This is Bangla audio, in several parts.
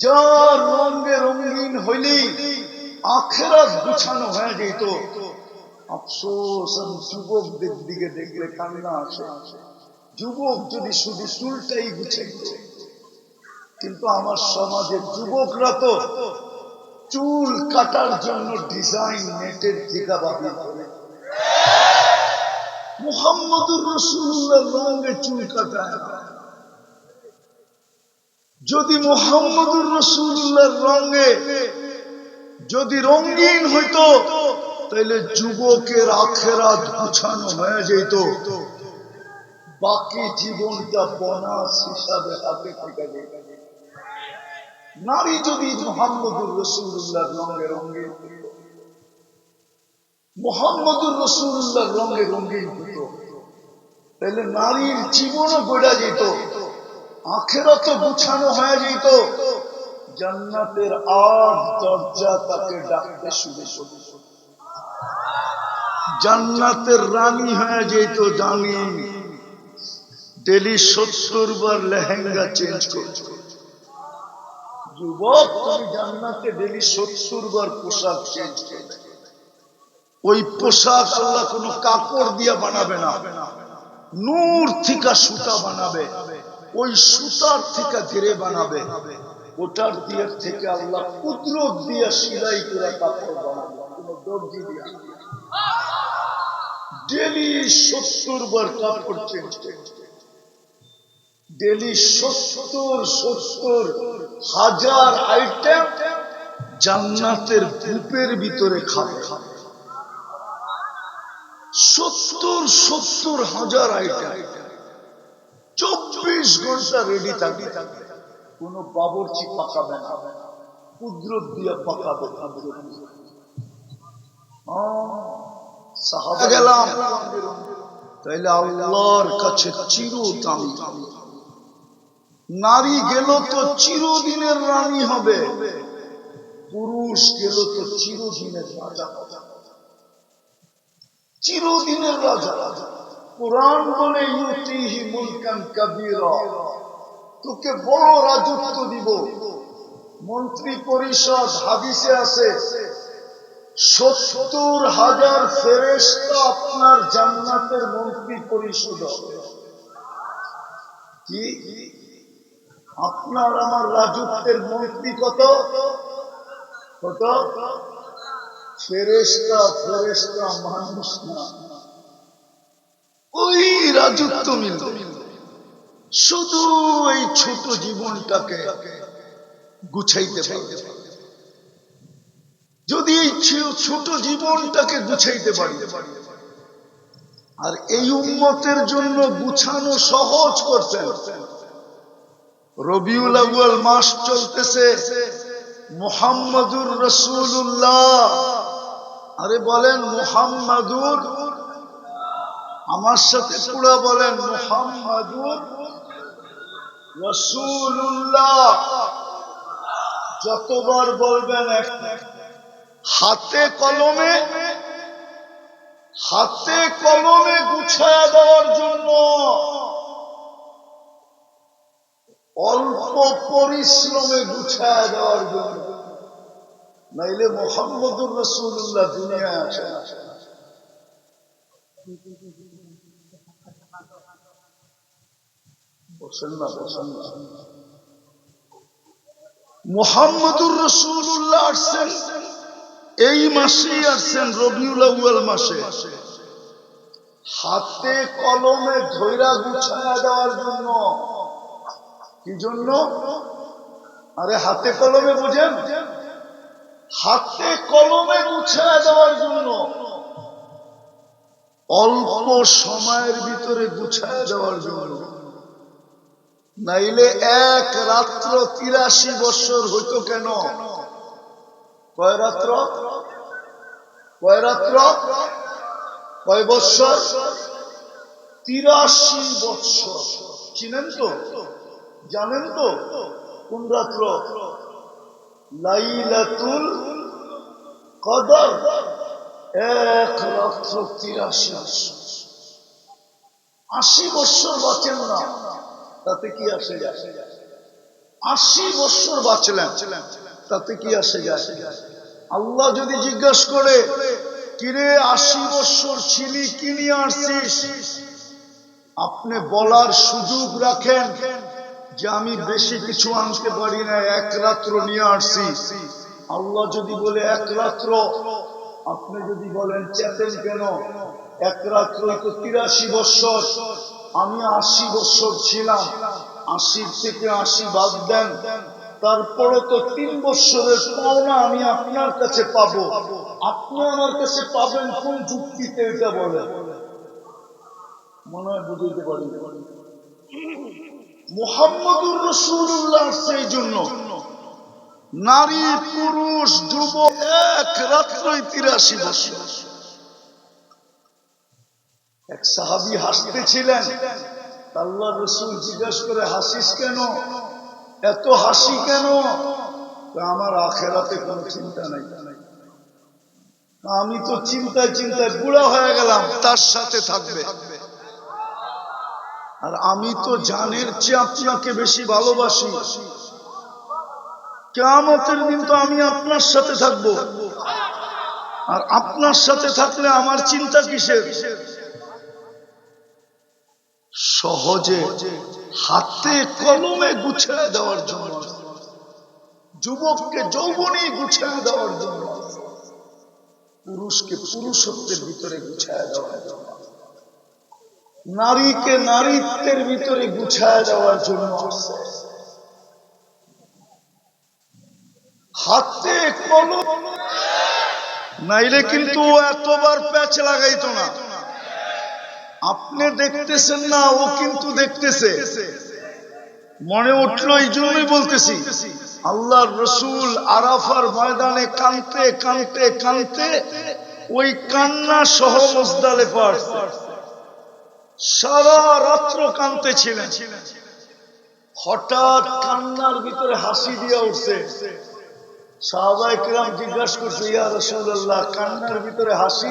যার রঙে রঙিন হইলেই আখেরাত গুছানো হয়ে যেত আফসোস আমি যুবকদের দিকে দেখলে কান্না আসে। যুবক যদি শুধু চুলটাই গুছাইত কিন্তু আমার সমাজের যুবকরা তো চুল কাটার জন্য ডিজাইন নেটের দিকা বাবি করে মুহাম্মদুর রসুল্লাহ রঙে চুল কাটায় না। যদি মোহাম্মদুর রসুল্লাহর রঙে যদি রঙিন হইতো তাহলে যুবকের আখেরাত গুছানো হয়ে যেত। বাকি জীবনটা বনাস হিসাবে হাতে থেকে যেত। নারী যদি মোহাম্মদুর রসুল্লাহর রঙে রঙিন মোহাম্মদুর রসুল্লাহর রঙে রঙিন হইত তাহলে নারীর জীবনও গড়া যেত। আখেরত গুছানো হয়ে যেত। জান্নাতের আট দরজা তাকে ডাকতে করত। জান্নাতের রানী হয়ে যেত জানি ডেলি সত্তর বার লেহেঙ্গা চেঞ্জ করত। যুবক, তুমি জান্নাতে ডেলি সত্তর বার পোশাক চেঞ্জ ওই পোশাক আল্লাহ কোন কাপড় দিয়ে বানাবে না। নূর থিকা সুতা বানাবে। ওই সুতার থেকে ধীরে বানাবে। ওটার দিয়ে থেকে আল্লাহ কুদরত দিয়ে সিলাই করে কাপড় বানাবে। ডেলি সত্তর বার কাপড় চেঞ্জ ডেলি সত্তর সত্তর, হাজার আইটেম জান্নাতের বুপের ভিতরে খাবে খাবে। সত্তর সত্তর হাজার আইটেম। চব্বিশ ঘণ্টা রেডি থাকবে। কোন বাবরচি পাকাবে না। কুদরত দিয়ে পাকাবে। সাহাবা গেলাম। তাইলে আল্লাহর কাছে নারী গেল তো চিরদিনের রানী হবে। পুরুষ গেল তো চিরদিনের রাজা চিরদিনের রাজা। কোরআন বলে ইউতিহি মুলকান কাবীরা। তোকে বড় রাজত্ব দিব। মন্ত্রী পরিষদ হাদিসে আছে, সত্তর হাজার ফেরেশতা আপনার জান্নাতের মন্ত্রী পরিষদ। কি? আপনার আমার রাজত্বের মন্ত্রী কত? কত? ফেরেশতা ফেরেশতা মানুষ না। ওই রাজত্ব মিলত শুধু এই ছোট জীবনটাকে গুছাইতে পারবে। যদি এই ছোট জীবনটাকে গুছাইতে পারি, আর এই উম্মতের জন্য গুছানো সহজ করতেন রবিউল আউয়াল মাস চলতেছে, মুহাম্মাদুর রসুল্লাহ আরে বলেন, মুহাম্মাদুর আমার সাথে পুরা বলেন যতবার বলবেন হাতে কলমে হাতে কলমে গুছায়া দেওয়ার জন্য অল্প পরিশ্রমে গুছায়া দেওয়ার জন্য। নাইলে মোহাম্মদুর রসুল্লাহ দুনিয়ায় আসে মোহাম্মদুর রসুল্লাহ আসছেন, এই মাসেই আসছেন, রবিউল মাসে। হাতে কলমে ধৈরা দেওয়ার জন্য। কি জন্য? আরে হাতে কলমে বোঝেন? হাতে কলমে গুছায়া দেওয়ার জন্য। অল্প সময়ের ভিতরে গুছায়া দেওয়ার জন্য। নাইলে এক রাত্র তিরাশি বছর হইতো কেন? কয় রাত্র? কয় রাত্র? কয় বৎসর? তিরাশি বৎসর। চিনেন তো? জানেন তো? কোন রাত্র? লাইলাতুল কদর। এক রাত্র তিরাশি আশি বৎসর বাঁচেন না। তাতে কি আসে? আশি বছর বাঁচলেন, তাতে কি আসে? আল্লাহ যদি জিজ্ঞাসা করে, কিরে, আশি বছর ছিলি, কি নিয়ে আসছিস? আপনি বলার সুযোগ রাখেন যে আমি বেশি কিছু আনতে পারি না, এক রাত্র নিয়ে আসছি। আল্লাহ যদি বলে, এক রাত্র? আপনি যদি বলেন, চেতেন কেন? এক রাত্র তো তিরাশি বৎসর আমি আশি বৎসর ছিলাম। আশি থেকে আশি বাদ দেন। তারপরে তো তিন বৎসরের পাওনা আমি আপনার কাছে পাবো। আপনি আমার কাছে পাবেন কোন যুক্তিতে এটা বলে? মনে হয় বুঝতে পারি। মোহাম্মদুর রসুল্লাহ সেই জন্য। নারী, পুরুষ যুব এক রাত্রই তিরাশি বছর। এক সাহাবি হাসতেছিলেন। আল্লাহ রসুল জিজ্ঞাসা করে, হাসিস কেন? এত হাসি কেন? আমার আখেরাতে কোনো চিন্তা নাই। আমি তো চিন্তায় চিন্তায় বুড়া হয়ে গেলাম, তার সাথে থাকবে। আর আমি তো জানের চেয়ে আপনাকে বেশি ভালোবাসি। কেমতের দিন তো আমি আপনার সাথে থাকব। আর আপনার সাথে থাকলে আমার চিন্তা কিসের? সহজে হাতে কলমে গুছিয়ে দেওয়ার জন্য। যুবককে যৌবনে গুছিয়ে দেওয়ার জন্য। পুরুষকে পুরুষত্বের ভিতরে গুছিয়ে দেওয়ার জন্য। নারীকে নারীত্বের ভিতরে গুছায় দেওয়ার জন্য। হাতে কলম নাইলে কিন্তু এতবার প্যাচ লাগাইতো না। আপনি দেখতেছেন না, ও কিন্তু দেখতেছে। মনে উঠল, এই জন্যই বলতেছি আল্লাহ রসুল আরাফার ময়দানে কানতে কানতে কানতে ওই কান্না সহ মোজদালে সারা রাত্র কানতে ছিলেন হঠাৎ কান্নার ভিতরে হাসি দিয়া উঠছে। সাহাবাই কিরাম জিজ্ঞাসা করছে, ইয়া রসুল্লাহ কান্নার ভিতরে হাসি?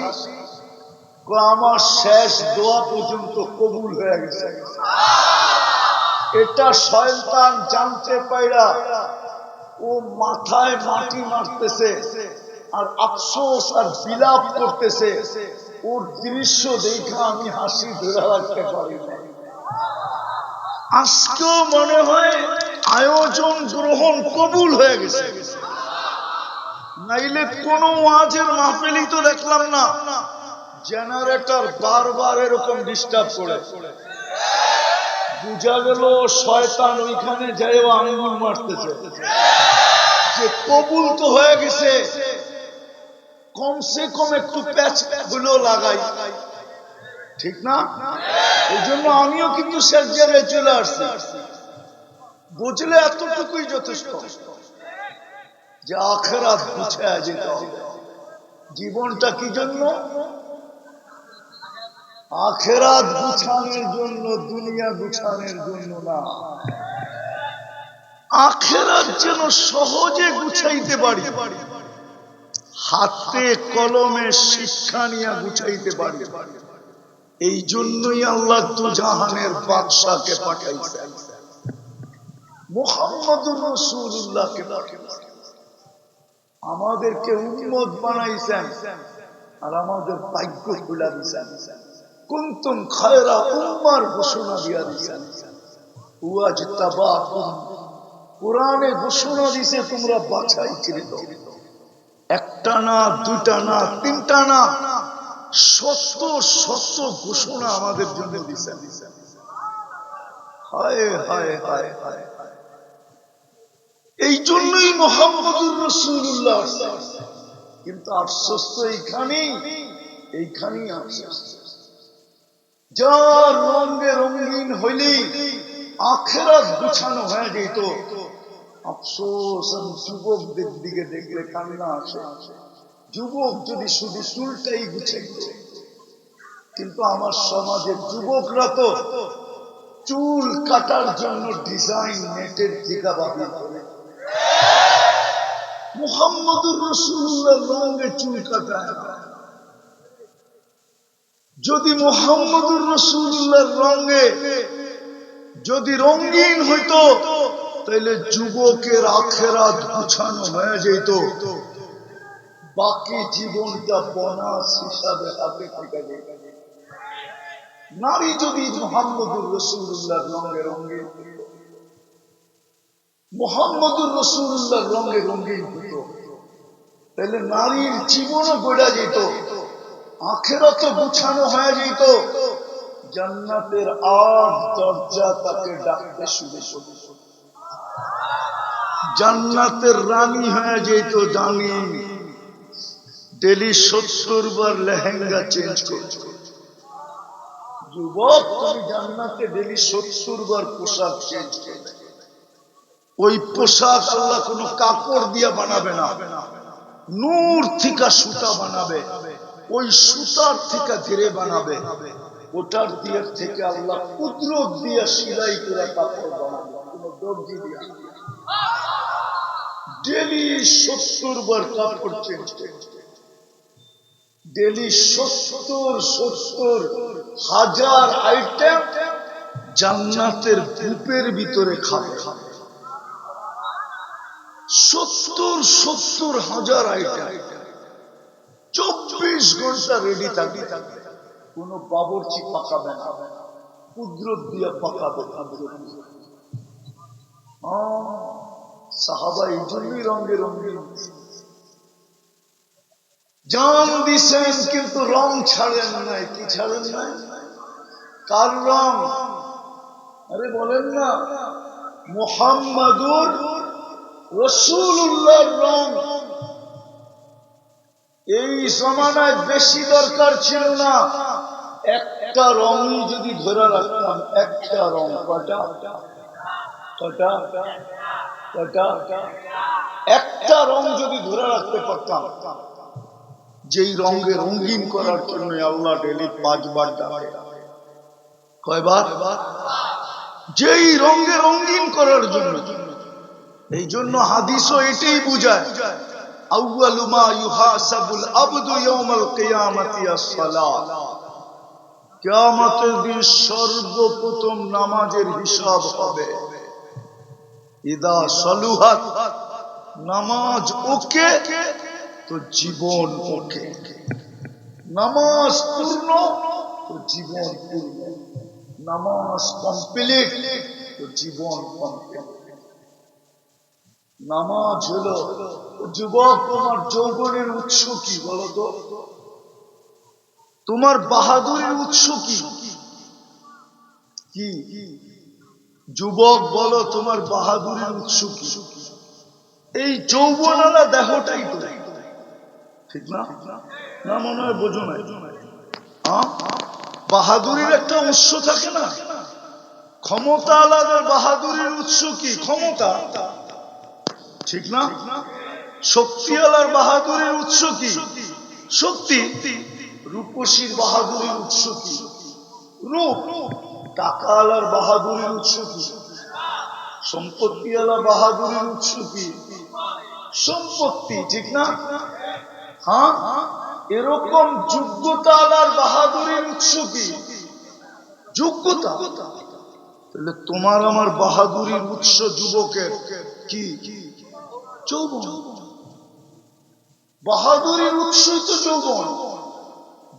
আমার শেষ দোয়া পর্যন্ত কবুল হয়ে গেছে। এটা শয়তান জানতে পাইরা ও মাথায় মাটি মারতেছে আর আফসোস আর বিলাপ করতেছে, ওর দৃশ্য দেখে আমি হাসি ধরে রাখতে পারি আজকেও মনে হয় আয়োজন গ্রহণ কবুল হয়ে গেছে। নাইলে কোন ওয়াজের মাহফিলই তো দেখলাম না। জেনারেটর বারবার এরকম ডিস্টার্ব করে। বুঝা গেল শয়তান ওইখানে যাই আঙ্গুল মারতেছে। যে কবুল তো হয়ে গেছে। কমসে কম একটু প্যাচগুলো লাগাই। ঠিক না? এই জন্য আমিও কিন্তু শেষ চলে আসছি। বুঝলে এতটুকুই যথেষ্ট। যে আখেরাত গুছায় যেতে জীবনটা কি জন্য? আখেরাত গুছানোর জন্য, দুনিয়া গুছানোর জন্য না। আখেরাত যেন সহজে গুছাইতে পারি। হাতে, কলমে শিক্ষা নিয়ে গুছাইতে পারি। এই জন্যই আল্লাহ দু জাহানের বাদশাকে পাঠাইছে মোহাম্মদুর রসুল্লাহকে পাঠাইছে আমাদেরকে উন্মত বানাইছেন। আর আমাদের ভাগ্য খুলা দিছেন। কুন্তুম খায়রা উম্মার ঘোষণা দিয়া ঘোষণা দিছে, তোমরা বাছাই কৃত একটা না, দুইটা না, তিনটা না সত্য সত্য ঘোষণা আমাদের জন্য হায় হায় হায় হায় হায়। এই জন্যই মোহাম্মদুর রসুল্লাহ কিন্তু আফসোস তো এইখানেই এইখানেই আফসোস। যার রঙে রঙিন হইলি আখেরাত গুছানো হয়ে যেত। আফসোস, আমি যুবকদের দিকে দেখলে কান্না আসে। যুবক যদি শুধু চুলটাই গুছাইত কিন্তু আমার সমাজের যুবকরা তো চুল কাটার জন্য ডিজাইন নেটের জিগাবাদি করে মোহাম্মদুর রসুল্লাহ রঙে চুল কাটায় না। যদি মোহাম্মদুর রসুল্লাহর রঙে যদি রঙিন হইতো, তাইলে যুবকের আখেরাত গুছানো হয়ে যেত। বাকি জীবনটা বনাস হিসাবে হাতে থেকে যেত। নারী যদি মোহাম্মদুর রসুল্লাহ রঙে রঙিন মোহাম্মদুর রসুল্লাহ রঙে রঙিন হতো তাহলে নারীর জীবনও গড়া যেত। আখেরা তো গুছানো হয়ে যেত। জান্নাতের আট দরজা তাকে ডাকতে শুরু করত জান্নাতের রানী হয়ে যেত জানি। ডেলি সত্তর বার লেহেঙ্গা চেঞ্জ করছ যুবক, তুমি জান্নাতে ডেলি সত্তর বার পোশাক চেঞ্জ করবে। ওই পোশাক আল্লাহ কোনো কাপড় দিয়ে বানাবে না। নূর থিকা সুতা বানাবে। ওই সুতার থেকে ধীরে বানাবে। ওটার দিয়ে থেকে আল্লাহ কুদরত দিয়ে সিলাই করে কাপড় বানাবে। কোনো দর্জি দিয়া ডেলি সত্তর বার কাপড় চেঞ্জ ডেলি সত্তর সত্তর, হাজার আইটেম জান্নাতের বুপের ভিতরে খাবে খাবে। সত্তর সত্তর হাজার আইটেম। চব্বিশ ঘণ্টা রেডি থাকবে। কোন বাবরচি পাকাবে না। কুদরত দিয়ে পাকাবে। সাহাবা এই রঙে রঙিন জান দিছেন, কিন্তু রং ছাড়েন নাই। কি ছাড়েন নাই? কার রং? আরে বলেন না, মোহাম্মদুর রসুল্লাহর রং। এই জমানায় বেশি দরকার ছিল না। একটা রঙই যদি ধরে রাখতাম, একটা রং কটা কটা কটা একটা রং যদি ধরে রাখতে পারতাম, যেই রঙে রঙিন করার জন্য আল্লাহ ডেলি পাঁচবার ডাকে। কয়বার? যেই রঙে রঙিন করার জন্য। এই জন্য হাদিসও এটাই বুঝায়। আউয়ালু মা ইউহাসাবুল আবদু ইয়াউমাল কিয়ামাতি আস-সালাত কিয়ামতের দিন সর্বপ্রথম নামাজের হিসাব হবে। ইদা সলুহাত, নামাজ ওকে, তো জীবন ওকে। নামাজ পূর্ণ, তো জীবন পূর্ণ। নামাজ কমপ্লিট, তো জীবন কমপ্লিট। নামাজ হলো যুবক, তোমার যৌবনের উৎস কি বলো তো তোমার বাহাদুরের উৎস কি? কি? যুবক, বলো, তোমার বাহাদুরের উৎস কি? এই যৌবনালা দেহটাই তো। ঠিক না? না, মনে হয় বোঝো না বাহাদুরির একটা উৎস থাকে না? ক্ষমতা আলাদা, বাহাদুরির উৎস কি? ক্ষমতা। ঠিক না? শক্তি আলার বাহাদুরের উৎস কি? শক্তি রূপসীর বাহাদুরের উৎস কি? রূপ টাকা আলার বাহাদুরের উৎস কি? সম্পত্তি আলা বাহাদুরের উৎস কি? সম্পত্তি, ঠিক না? হ্যাঁ? এরকম যোগ্যতা আলার বাহাদুরের উৎস কি? যোগ্যতা? তাহলে তোমার আমার বাহাদুরির উৎস যুবকের কি কি? যৌবন বাহাদুরির উৎসই তো যৌবন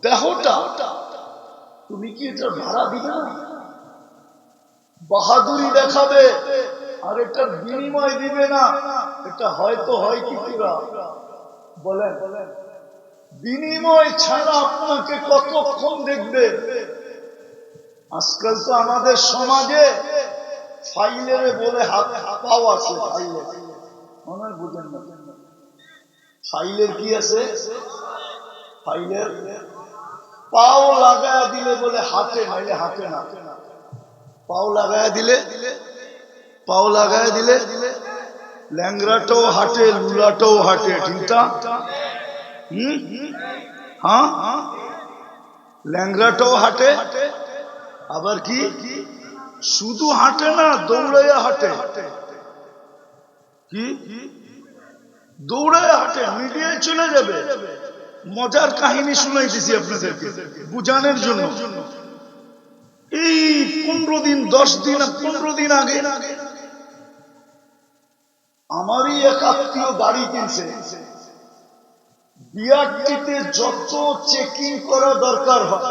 দেহটা তুমি কি এটা ভাড়া দিবে না বাহাদুরি দেখাবে আর এটার বিনিময় দিবে না এটা হয়তো হয় কি বলেন বিনিময় ছাড়া আপনাকে কতক্ষণ দেখবে আজকাল তো আমাদের সমাজে ফাইলের বলে হাত পাও আছে ফাইলের মনে হয় বুঝেন না। ফাইলের কি আছে? ফাইলের পাও লাগায়া দিলে বলে হাতে, নাইলে হাতে না। পাও লাগায়া দিলে, পাও লাগায়া দিলে ল্যাংরাটাও হাটে, লুলাটাও হাটে ঠিক হম? হ্যাঁ? ল্যাংরাটাও হাটে, আবার কি? শুধু হাঁটে না, দৌড়াইয়া হাঁটে। কি দৌড়ায় হাঁটে মিডিয়ায় চলে যাবে। মজার কাহিনী শুনাইতেছি আপনাদেরকে, বুঝানোর জন্য। এই পনেরো দিন, দশ দিন পনেরো দিন আগে আমারই এক আত্মীয় গাড়ি কিনছে। বিআরটিতে যত চেকিং করা দরকার হয়।